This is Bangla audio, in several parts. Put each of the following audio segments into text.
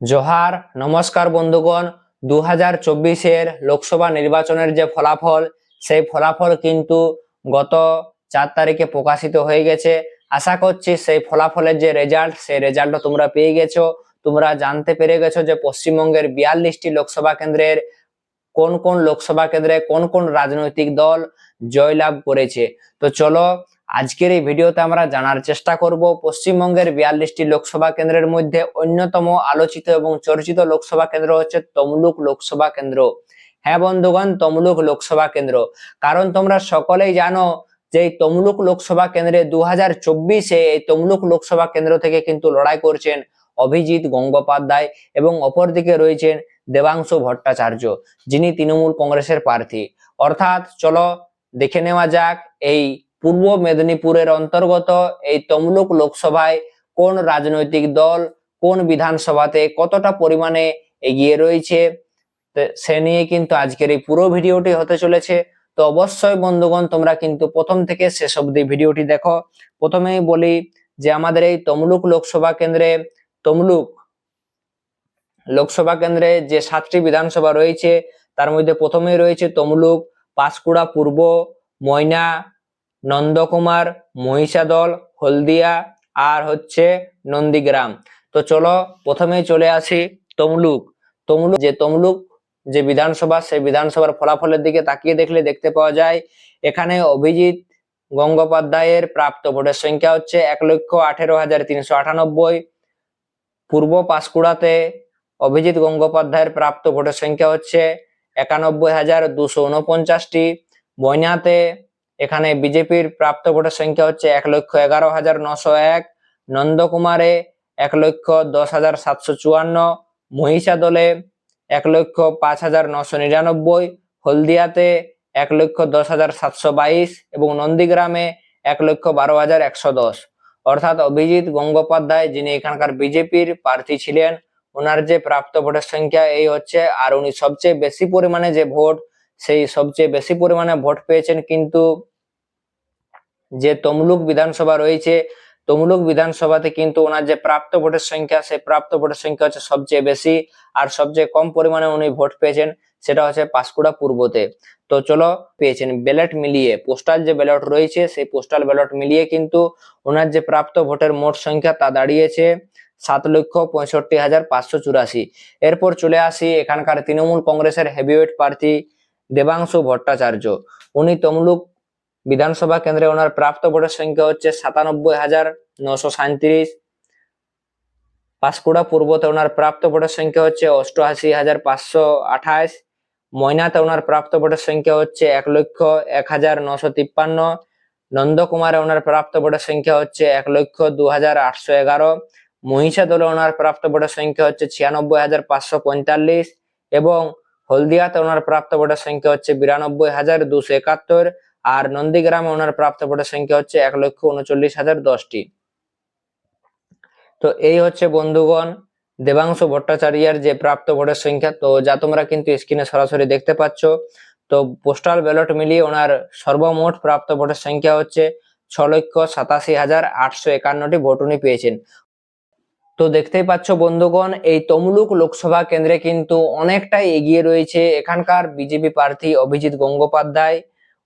জোহার, নমস্কার বন্ধুগণ। দু হাজার চব্বিশের লোকসভা নির্বাচনের যে ফলাফল, সেই ফলাফল কিন্তু গত চার তারিখে প্রকাশিত হয়ে গেছে। আশা করছি সেই ফলাফলের যে রেজাল্ট, সেই রেজাল্টটা তোমরা পেয়ে গেছো। তোমরা জানতে পেরে গেছো যে পশ্চিমবঙ্গের বিয়াল্লিশটি লোকসভা কেন্দ্রের কোন কোন লোকসভা কেন্দ্রে কোন কোন রাজনৈতিক দল জয়লাভ করেছে। তো চলো আজকের এই ভিডিওতে আমরা জানার চেষ্টা করব, পশ্চিমবঙ্গের বিয়াল্লিশটি লোকসভা কেন্দ্রের মধ্যে অন্যতম আলোচিত এবং চর্চিত লোকসভা কেন্দ্র হচ্ছে তমলুক লোকসভা কেন্দ্র। হ্যাঁ বন্ধুগণ, তমলুক লোকসভা কেন্দ্র। কারণ তোমরা সকলেই জানো যে এই তমলুক লোকসভা কেন্দ্রে দু হাজার চব্বিশে এই তমলুক লোকসভা কেন্দ্র থেকে কিন্তু লড়াই করছেন অভিজিৎ গঙ্গোপাধ্যায় এবং অপরদিকে রয়েছেন দেবাংশু ভট্টাচার্য, যিনি তৃণমূল কংগ্রেসের প্রার্থী। অর্থাৎ চলো দেখে নেওয়া যাক এই পূর্ব মেদিনীপুরের অন্তর্গত এই তমলুক লোকসভায় কোন রাজনৈতিক দল, কোন বিধানসভাতে কতটা পরিমাণে এগিয়ে রয়েছে সে নিয়ে কিন্তু আজকের এই পুরো ভিডিওটি হতে চলেছে। তো অবশ্যই বন্ধুগণ, তোমরা কিন্তু প্রথম থেকে শেষ অবধি ভিডিওটি দেখো। প্রথমেই বলি যে আমাদের এই তমলুক লোকসভা কেন্দ্রে, তমলুক লোকসভা কেন্দ্রে যে সাতটি বিধানসভা রয়েছে, তার মধ্যে প্রথমেই রয়েছে তমলুক, পাঁশকুড়া পূর্ব, ময়না নন্দকুমার, মহিষাদল, হলদিয়া আর হচ্ছে নন্দীগ্রাম। তো চলো প্রথমেই চলে আসি তমলুক। তমলুক যে তমলুক যে বিধানসভা, সেই বিধানসভার ফলাফলের দিকে তাকিয়ে দেখলে দেখতে পাওয়া যায়, এখানে অভিজিৎ গঙ্গোপাধ্যায়ের প্রাপ্ত ভোটের সংখ্যা হচ্ছে এক লক্ষ আঠেরো হাজার তিনশো আটানব্বই। পূর্ব পাঁশকুড়াতে অভিজিৎ গঙ্গোপাধ্যায়ের প্রাপ্ত ভোটের সংখ্যা হচ্ছে একানব্বই হাজার দুশো উনপঞ্চাশটি। ময়নাতে এখানে বিজেপির প্রাপ্ত ভোটের সংখ্যা হচ্ছে এক লক্ষ এগারো হাজার নশো এক, নন্দকুমারে এক লক্ষ দশ হাজার সাতশো চুয়ান্ন মহিষা দলে এক লক্ষ পাঁচ হাজার নশো নিরানব্বই, হলদিয়াতে এক লক্ষ দশ হাজার সাতশো বাইশ এবং নন্দীগ্রামে এক লক্ষ বারো হাজার একশো দশ। অর্থাৎ অভিজিৎ গঙ্গোপাধ্যায়, যিনি এখানকার বিজেপির প্রার্থী ছিলেন, ওনার যে প্রাপ্ত ভোটের সংখ্যা, এই হচ্ছে আর উনি সবচেয়ে বেশি পরিমাণে যে ভোট সেই সবচেয়ে বেশি পরিমাণে ভোট পেয়েছেন কিন্তু যে তমলুক বিধানসভা রয়েছে, তমলুক বিধানসভাতে কিন্তু ওনার যে প্রাপ্ত ভোটের সংখ্যা, সেই প্রাপ্ত ভোটের সংখ্যা হচ্ছে সবচেয়ে বেশি আর সবচেয়ে কম পরিমাণে উনি ভোট পেয়েছেন সেটা হচ্ছে পাঁশকুড়া পূর্বতে। তো চলো পেয়েছেন ব্যালট মিলিয়ে, পোস্টাল যে ব্যালট রয়েছে সেই পোস্টাল ব্যালট মিলিয়ে কিন্তু ওনার যে প্রাপ্ত ভোটের মোট সংখ্যা তা দাঁড়িয়েছে সাত লক্ষ পঁয়ষট্টি হাজার পাঁচশো চুরাশি। এরপর চলে আসি এখানকার তৃণমূল কংগ্রেসের হেভিওয়েট প্রার্থী দেবাংশু ভট্টাচার্য। উনি তমলুক বিধানসভা কেন্দ্রে ওনার প্রাপ্ত ভোটের সংখ্যা হচ্ছে সাতানব্বই হাজার নশো সাঁত্রিশ পাঁশকুড়া পূর্বতে ওনার প্রাপ্ত ভোটের সংখ্যা হচ্ছে অষ্টআশি হাজার পাঁচশো আঠাশ। ময়নাতে ওনার প্রাপ্ত ভোটের সংখ্যা হচ্ছে এক লক্ষ এক হাজার নশো তিপ্পান্ন। নন্দকুমারে ওনার প্রাপ্ত ভোটের সংখ্যা হচ্ছে এক লক্ষ দু হাজার আটশো এগারো। মহিষা দলে ওনার প্রাপ্ত ভোটের সংখ্যা হচ্ছে ছিয়ানব্বই হাজার পাঁচশো পঁয়তাল্লিশ। এবং হলদিয়াতে ওনার প্রাপ্ত ভোটের সংখ্যা হচ্ছে বিরানব্বই হাজার দুশো একাত্তর আর নন্দীগ্রামে ওনার প্রাপ্ত ভোটের সংখ্যা হচ্ছে এক লক্ষ উনচল্লিশ হাজার দশটি। তো এই হচ্ছে বন্ধুগণ, দেবাংশু ভট্টাচার্যের যে প্রাপ্ত ভোটের সংখ্যা, তো যা তোমরা কিন্তু স্ক্রিনে সরাসরি দেখতে পাচ্ছ, তো পোস্টাল ব্যালট মিলিয়ে ওনার সর্বমোট প্রাপ্ত ভোটের সংখ্যা হচ্ছে ছ লক্ষ সাতাশি হাজার আটশো একান্নটি ভোট উনি পেয়েছেন। তো দেখতেই পাচ্ছ বন্ধুগণ, এই তমলুক লোকসভা কেন্দ্রে কিন্তু অনেকটাই এগিয়ে রয়েছে এখানকার বিজেপি প্রার্থী অভিজিৎ গঙ্গোপাধ্যায়।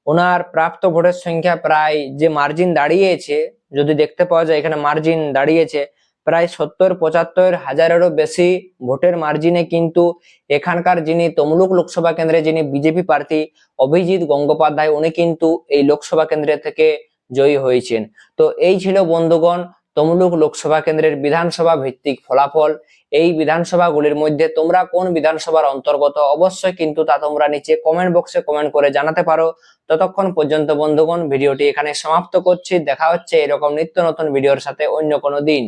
ওনার প্রাপ্ত ভোটের সংখ্যা প্রায় যে মার্জিন দাঁড়িয়েছে, যদি দেখতে পাওয়া যায় এখানে মার্জিন দাঁড়িয়েছে, প্রায় সত্তর, পঁচাত্তর হাজারেরও বেশি ভোটের মার্জিনে কিন্তু এখানকার যিনি তমলুক লোকসভা কেন্দ্রে যিনি বিজেপি প্রার্থী অভিজিৎ গঙ্গোপাধ্যায়, উনি কিন্তু এই লোকসভা কেন্দ্রে থেকে জয়ী হয়েছেন। তো এই ছিল বন্ধুগণ তমলুক লোকসভা কেন্দ্রের বিধানসভা ভিত্তিক ফলাফল। এই বিধানসভাগুলির মধ্যে তোমরা কোন বিধানসভার অন্তর্গত? অবশ্যই কিন্তু তা তোমরা নিচে কমেন্ট বক্সে কমেন্ট করে জানাতে পারো। ততক্ষণ পর্যন্ত বন্ধুগণ, ভিডিওটি এখানে সমাপ্ত করছি। দেখা হচ্ছে এরকম নিত্য নতুন ভিডিওর সাথে অন্য কোনো দিন।